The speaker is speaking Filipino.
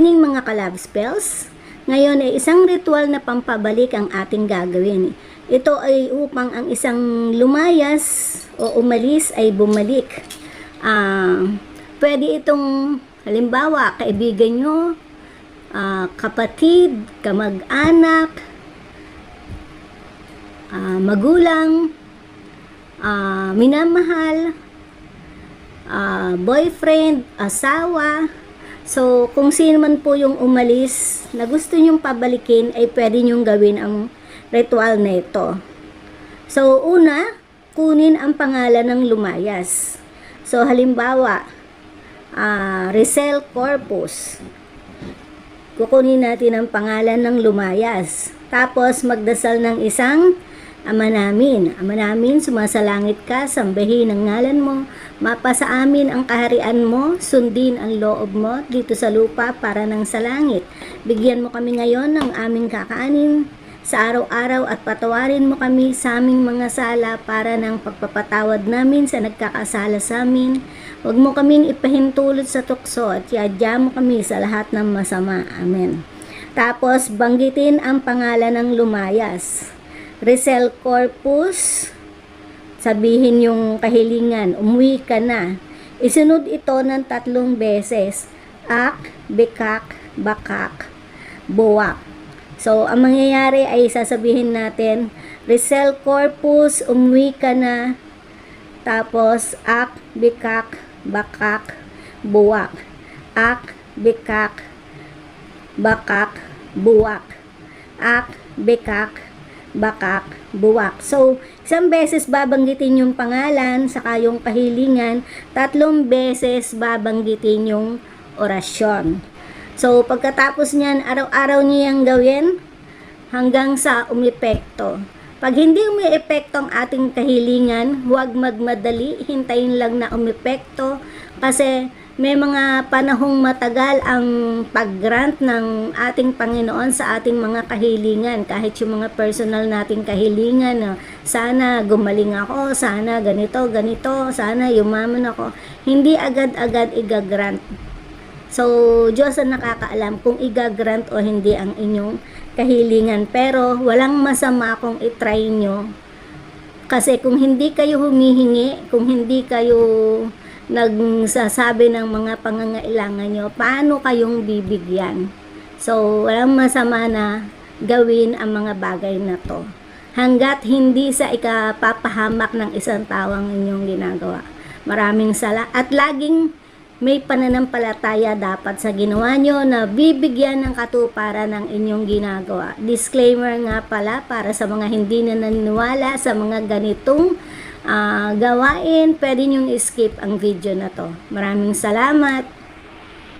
evening mga kalab spells. Ngayon ay isang ritual na pampabalik ang ating gagawin. Ito ay upang ang isang lumayas o umalis ay bumalik. Ah, pwede itong halimbawa kaibigan nyo, ah, kapatid, kamag-anak, ah, magulang, ah, minamahal, ah, boyfriend, asawa. So, kung sino man po yung umalis na gusto nyong pabalikin, ay pwede nyong gawin ang ritual na ito. So, una, kunin ang pangalan ng lumayas. So, halimbawa, ah, Rizal Corpus. Kukunin natin ang pangalan ng lumayas. Tapos, magdasal ng isang Ama namin, Ama namin, sumasalangit ka, sambahin ang ngalan mo, mapa sa amin ang kaharian mo, sundin ang loob mo dito sa lupa para ng sa langit. Bigyan mo kami ngayon ng aming kakaanin sa araw-araw at patawarin mo kami sa aming mga sala para ng pagpapatawad namin sa nagkakasala sa amin. Huwag mo kaming ipahintulot sa tukso at yadya mo kami sa lahat ng masama. Amen. Tapos, banggitin ang pangalan ng lumayas. Rizal Corpus, sabihin yung kahilingan, umuwi ka na. Isunod ito ng tatlong beses. Ak, bikak, bakak, buwak. So, ang mangyayari ay sasabihin natin, Rizal Corpus, umuwi ka na. Tapos, ak, bikak, bakak, buwak. Ak, bikak, bakak, buwak. Ak, bikak, bakak, buwak. So, isang beses babanggitin yung pangalan, saka yung kahilingan, tatlong beses babanggitin yung orasyon. So, pagkatapos niyan, araw-araw niyang gawin hanggang sa umepekto. Pag hindi umiepekto ang ating kahilingan, huwag magmadali, hintayin lang na umepekto kasi may mga panahong matagal ang pag-grant ng ating Panginoon sa ating mga kahilingan. Kahit yung mga personal nating kahilingan, na sana gumaling ako, sana ganito, ganito, sana yumaman ako. Hindi agad-agad igagrant. So, Diyos ang nakakaalam kung igagrant o hindi ang inyong kahilingan. Pero, walang masama kung itry nyo. Kasi kung hindi kayo humihingi, kung hindi kayo nagsasabi ng mga pangangailangan nyo, paano kayong bibigyan? So, walang masama na gawin ang mga bagay na to. Hanggat hindi sa ikapapahamak ng isang tao inyong ginagawa. Maraming sala. At laging may pananampalataya dapat sa ginawa nyo na bibigyan ng katuparan ng inyong ginagawa. Disclaimer nga pala para sa mga hindi na naniniwala sa mga ganitong ah, gawain, pwede nyong skip ang video na to. Maraming salamat!